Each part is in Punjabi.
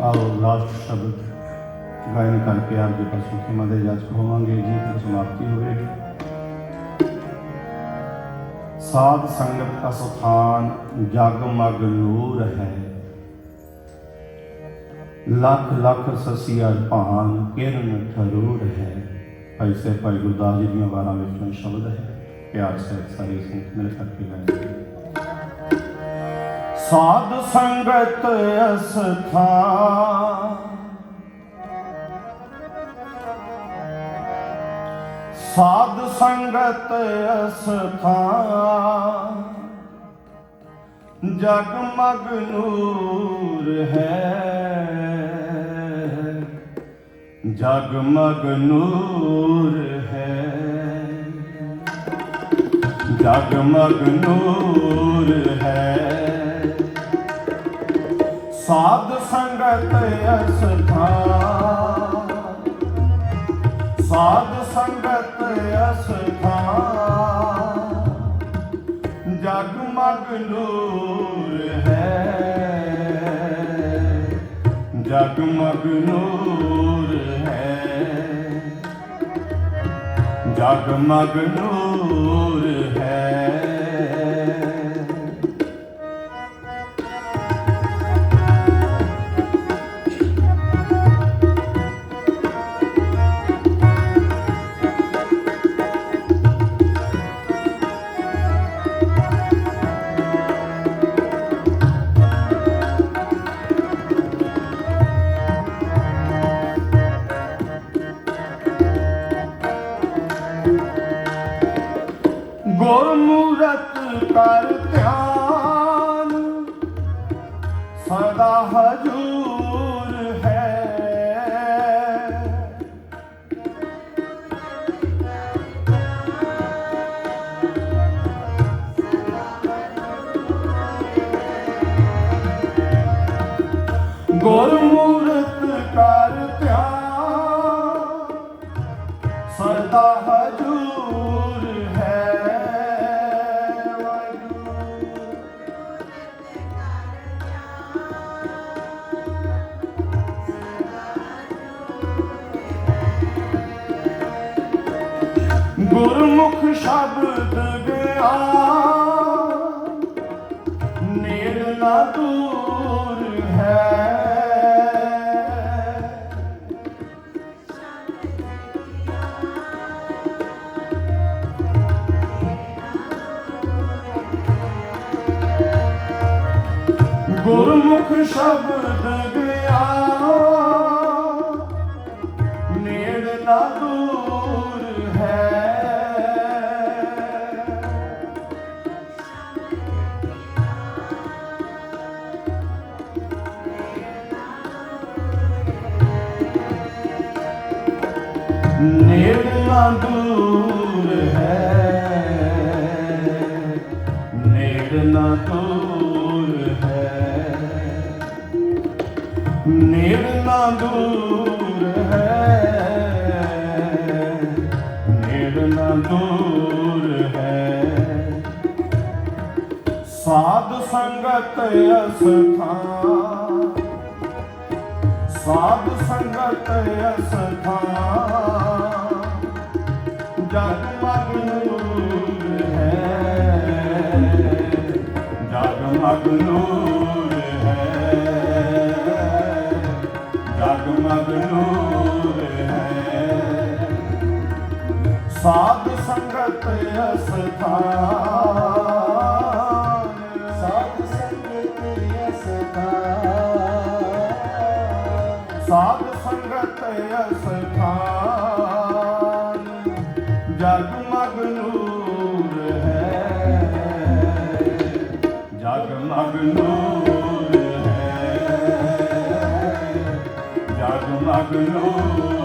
ଆଉ लास्ट शब्द गायन करके आपके पास सुखी मदे इजाज़त होवांगे जी फिर समाप्ति होगी। साध संगत का सुथान मग नूर है। लख लख ससी अरपान किरण थरूर है। ऐसे भाई गुरुदास जी दिन वारा विच शब्द है, प्यार से सारी संगत मिल करके गाएँगे ਸਾਧ ਸੰਗਤ ਅਸਥਾ। ਸਾਧ ਸੰਗਤ ਅਸਥਾਨ ਜਗਮਗ ਨੂਰ ਹੈ। ਜਗਮਗ ਨੂਰ ਹੈ। ਜਗਮਗ ਨੂਰ ਹੈ। ਸਾਧ ਸੰਗਤ ਅਸਥਾਨ ਸਾਧ ਸੰਗਤ ਅਸਥਾਨ ਜਗਮਗ ਨੂਰ ਹੈ। ਜਗਮਗ ਨੂਰ ਹੈ। ਜਗਮਗ ਨੂਰ ਗੁਰਮੂਰਤ ਕਰ ਧਿਆਨ। ਸਦਾ ਹਜੂਰ ਹੈ ਗੁਰਮੁਖ ਸ਼ਬਦ ਗਿਆ ਨੇੜ ਨਾ ਗੁਰਮੁਖ ਸ਼ਬਦ ਗਿਆ ਨੇੜ ਨਾ ਦੂਰ ਹੈ। ਨੇੜ ਨਾ ਦੂਰ ਦੂਰ ਹੈ। ਨੇੜ ਨਾ ਦੂਰ ਹੈ। ਸਾਧ ਸੰਗਤ ਅਸਥਾਨ ਸਾਧ ਸੰਗਤ ਅਸਥਾਨ ਜਗ ਮਗ ਹੈ। ਜਗ ਮਗ ਸਾਧ ਸੰਗਤ ਅਸਥਾਨ ਸਾਧ ਸੰਗਤ ਅਸਥਾਨ ਸਾਧ ਸੰਗਤ ਅਸਥਾਨ ਜਗਮਗ ਨੂਰ ਹੈ। ਜਗਮਗ ਨੂਰ ਹੈ। ਜਗਮਗ ਨੂਰ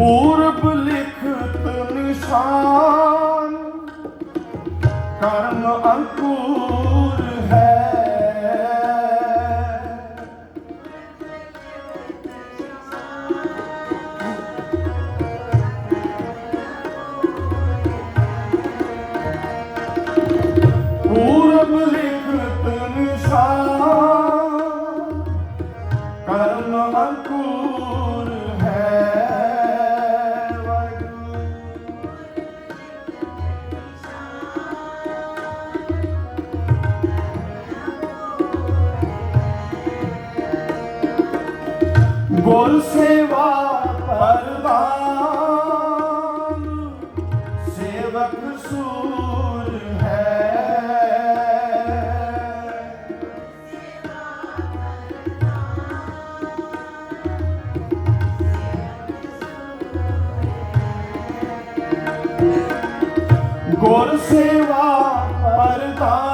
ਪੂਰਬ ਲਿਖਤ ਨਿਸ਼ਾਨ। ਕਰਮ ਅੰਕੁਰ ਗੁਰ ਸੇਵਾ ਪਰਦਾਨ ਸੇਵਕ ਸੂਰ ਹੈ। ਗੁਰ ਸੇਵਾ ਪਰਦਾਨ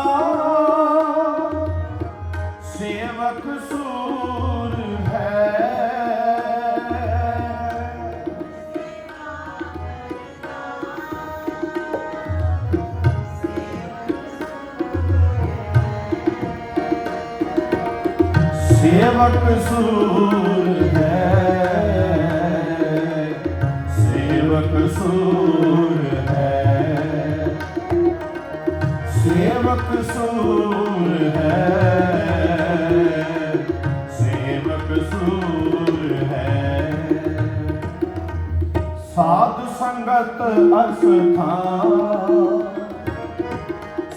ਸੇਵਕ ਸੂਰ ਹੈ। ਸੇਵਕ ਸੂਰ ਹੈ। ਸੇਵਕ ਸੂਰ ਹੈ। ਸੇਵਕ ਸੂਰ ਹੈ। ਸਾਧ ਸੰਗਤ ਅਸਥਾਨ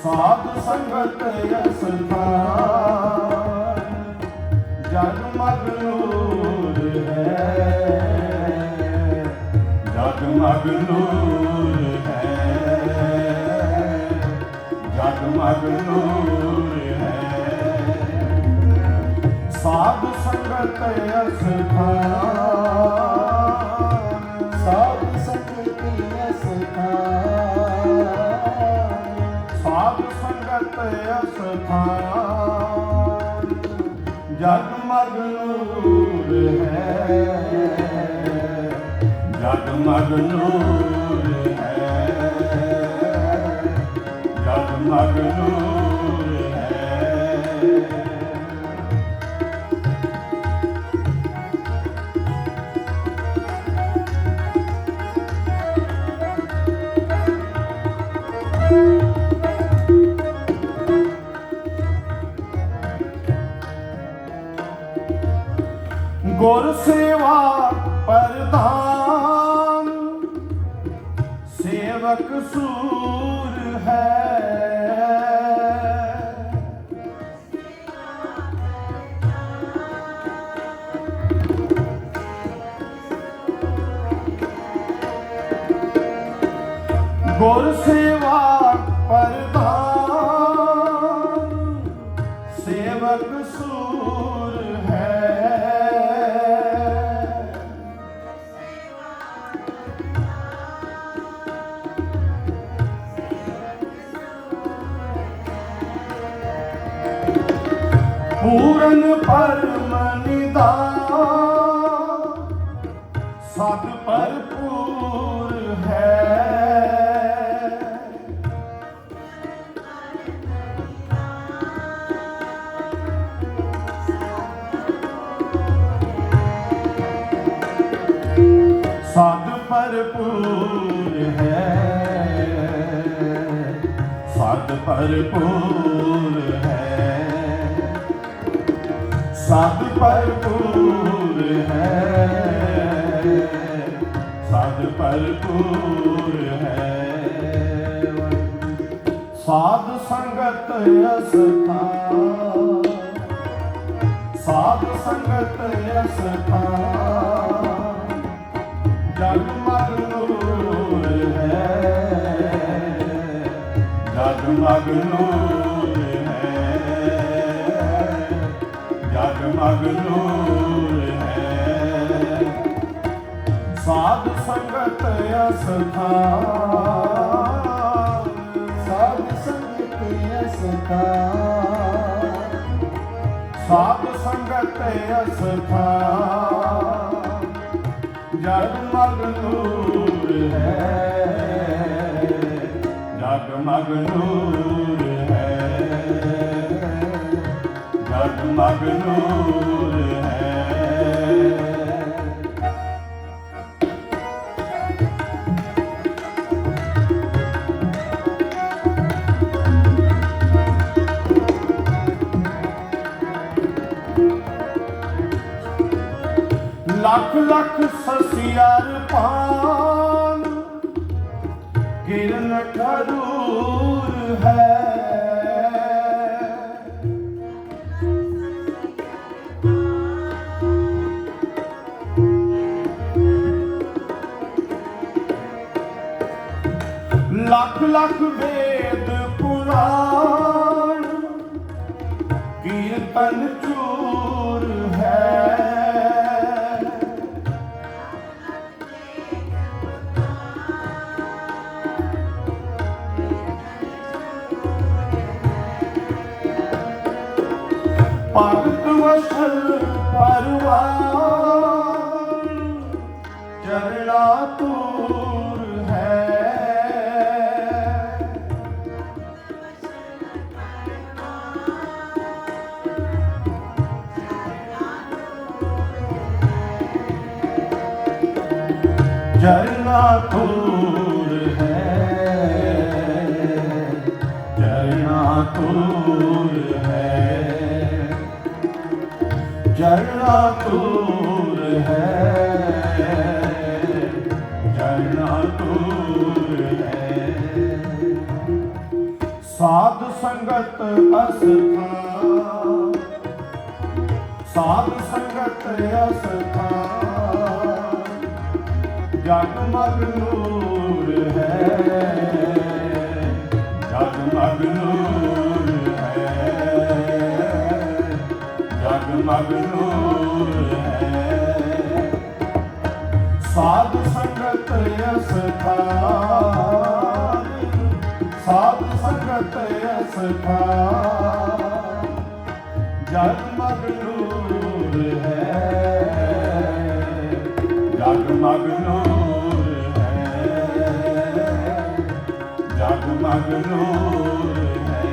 ਸਾਧ ਸੰਗਤ ਅਸਥਾਨ ਜਗ ਮਗ ਹੈ। ਜਗ ਮਗ ਹੈ। ਜਗ ਮਗ ਹੈ। ਸਾਧ ਸੰਗਤ ਅਸਥਾਨ ਸਾਧ ਸੰਗਤ ਅਸਥਾਨ ਸਾਧ ਸੰਗਤ ਅਸਥਾਨ ਜਗ ਮਗ ਨੂਰ ਹੈ। ਜਗ ਮਗ ਹੈ। ਜਗ ਮਗ ਗੁਰ ਸੇਵਾ ਪਰਦਾਨ ਸੇਵਕ ਸੂਰ ਹੈ। ਪੂਰਨ ਪਰਮ ਭਰਪੂਰ ਹੈ। ਸਤ ਭਰਪੂਰ ਹੈ। ਸਤ ਭਰਪੂਰ ਹੈ। ਸਤ ਭਰਪੂਰ ਹੈ। ਸਾਧ ਸੰਗਤ ਅਸਥਾਨ ਜਗ ਹੈ ਜਗ ਮਗ ਨੂਰ ਹੈ ਸਾਧ ਸੰਗਤ ਅਸਥਾਨ ਸਾਧ ਸੰਗਤੀ ਅਸਥਾਨ ਸਾਧ ਸੰਗਤ ਅਸਥਾਨ ਜਗ ਨੂਰ ਹੈ। ਜਗਮਗ ਨੂਰ ਹੈ। ਜਗਮਗ ਨੂਰ ਹੈ। ਭਗਤ ਵਸਲ ਪਰਵਾਰ ਚਰਣਾ ਤੂਰ ਹੈ ਜਰਨਾ ਤੂਰ ਹੈ ਜਰਨਾ ਤੂਰ ਹੈ ਜਰਨਾ ਤੂਰ ਹੈ। ਜਰਨਾ ਤੂਰ ਹੈ। ਸਾਧ ਸੰਗਤ ਅਸਥਾਨ ਸਾਧ ਸੰਗਤ ਅਸਥਾਨ ਜਗਮਗ ਨੂਰ ਹੈ। ਜਗਮਗ ਹੈ ਸਾਧ ਸੰਗਤ ਅਸਥਾਨ ਸਾਧ ਸੰਗਤ ਅਸਥਾਨ ਜਗਮਗ ਨੂਰ ਹੈ ਜਗਮਗ ਨੂਰ ਹੈ ਜਗਮਗ ਨੂਰ ਹੈ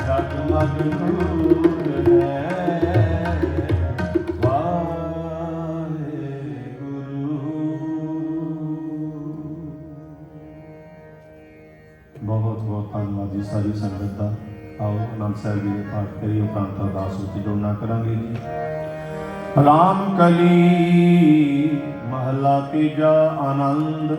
ਜਗਮਗ ਨੂਰ ਸਾਹਿਬ ਜੀ ਦੇ ਪਾਠ ਕਰੀਏ ਉਪਰੰਤ ਅਰਦਾਸ ਵਿੱਚ ਜੁੜਨਾ ਕਰਾਂਗੇ ਜੀ। ਰਾਮ ਕਲੀ ਮਹਲਾ ਤੀਜਾ ਆਨੰਦ।